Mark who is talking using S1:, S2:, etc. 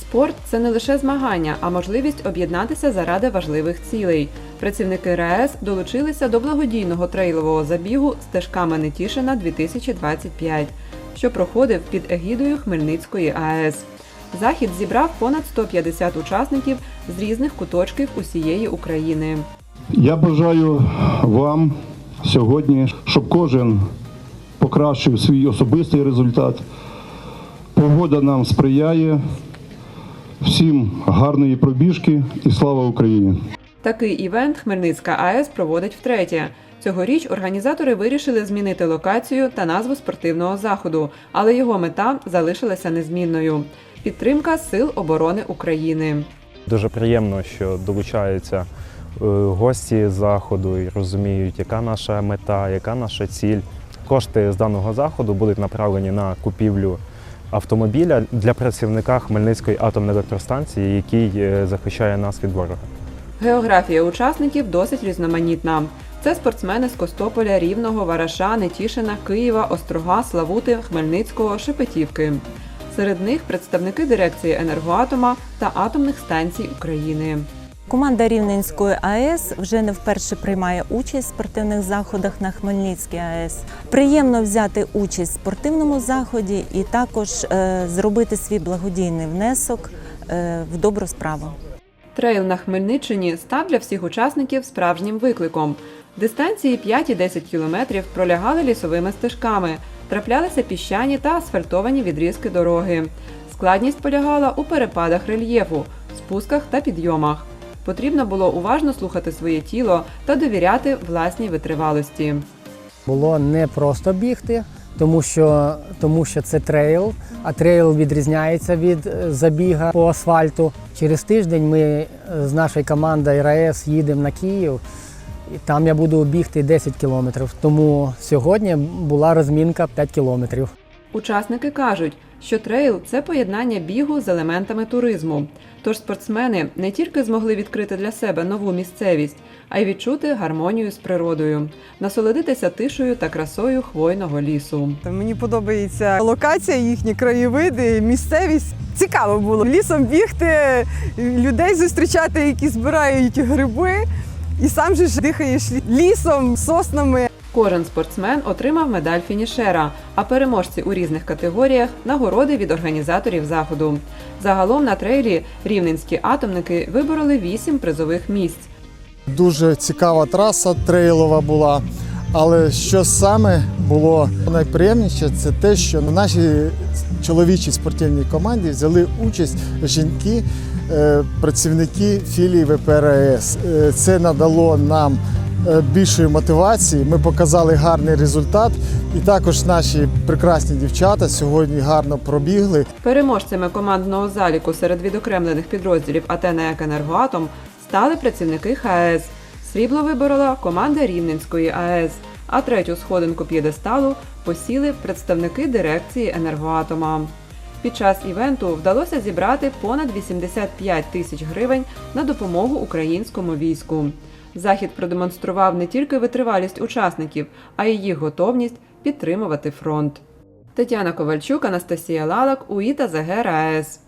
S1: Спорт це не лише змагання, а можливість об'єднатися заради важливих цілей. Працівники РаЕС долучилися до благодійного трейлового забігу стежками Нетішина 2025, що проходив під егідою Хмельницької АЕС. Захід зібрав понад 150 учасників з різних куточків усієї України.
S2: Я бажаю вам сьогодні, щоб кожен покращив свій особистий результат. Погода нам сприяє. Всім гарної пробіжки і слава Україні!
S1: Такий івент Хмельницька АЕС проводить втретє. Цьогоріч організатори вирішили змінити локацію та назву спортивного заходу, але його мета залишилася незмінною підтримка Сил оборони України.
S3: Дуже приємно, що долучаються е, гості заходу і розуміють, яка наша мета, яка наша ціль. Кошти з даного заходу будуть направлені на купівлю автомобіля для працівника Хмельницької атомної електростанції, який е, захищає нас від ворога.
S1: Географія учасників досить різноманітна. Це спортсмени з Костополя, Рівного, Вараша, Нетішина, Києва, Острога, Славути, Хмельницького, Шепетівки. Серед них представники дирекції енергоатома та атомних станцій України.
S4: Команда Рівненської АЕС вже не вперше приймає участь в спортивних заходах на Хмельницькій АЕС. Приємно взяти участь в спортивному заході і також е, зробити свій благодійний внесок е, в добру справу.
S1: Трейл на Хмельниччині став для всіх учасників справжнім викликом. Дистанції 5 і 10 кілометрів пролягали лісовими стежками, траплялися піщані та асфальтовані відрізки дороги. Складність полягала у перепадах рельєфу, спусках та підйомах. Потрібно було уважно слухати своє тіло та довіряти власній витривалості.
S5: Було не просто бігти, тому що, тому що це трейл, а трейл відрізняється від е, забіга по асфальту. Через тиждень ми е, з нашою командою РаЕС їдемо на Київ, і там я буду бігти 10 кілометрів. Тому сьогодні була розмінка 5 кілометрів.
S1: Учасники кажуть, що трейл це поєднання бігу з елементами туризму. Тож спортсмени не тільки змогли відкрити для себе нову місцевість, а й відчути гармонію з природою, насолодитися тишею та красою хвойного лісу.
S6: Мені подобається локація, їхні краєвиди, місцевість. Цікаво було лісом бігти, людей зустрічати, які збирають гриби, і сам же ж дихаєш лісом, соснами.
S1: Кожен спортсмен отримав медаль фінішера, а переможці у різних категоріях нагороди від організаторів заходу. Загалом на трейлі рівненські атомники вибороли вісім призових місць.
S7: Дуже цікава траса трейлова була. Але що саме було найприємніше, це те, що на нашій чоловічій спортивній команді взяли участь жінки, е, працівники філії ВПРС. Е, Це надало нам е, більшої мотивації. Ми показали гарний результат, і також наші прекрасні дівчата сьогодні гарно пробігли.
S1: Переможцями командного заліку серед відокремлених підрозділів Атена Енергоатом стали працівники ХАЕС. Срібло виборола команда Рівненської АЕС, а третю сходинку п'єдесталу посіли представники дирекції енергоатома. Під час івенту вдалося зібрати понад 85 тисяч гривень на допомогу українському війську. Захід продемонстрував не тільки витривалість учасників, а й їх готовність підтримувати фронт. Тетяна Ковальчук, Анастасія Лалак, УІТА ЗГ РаЕС.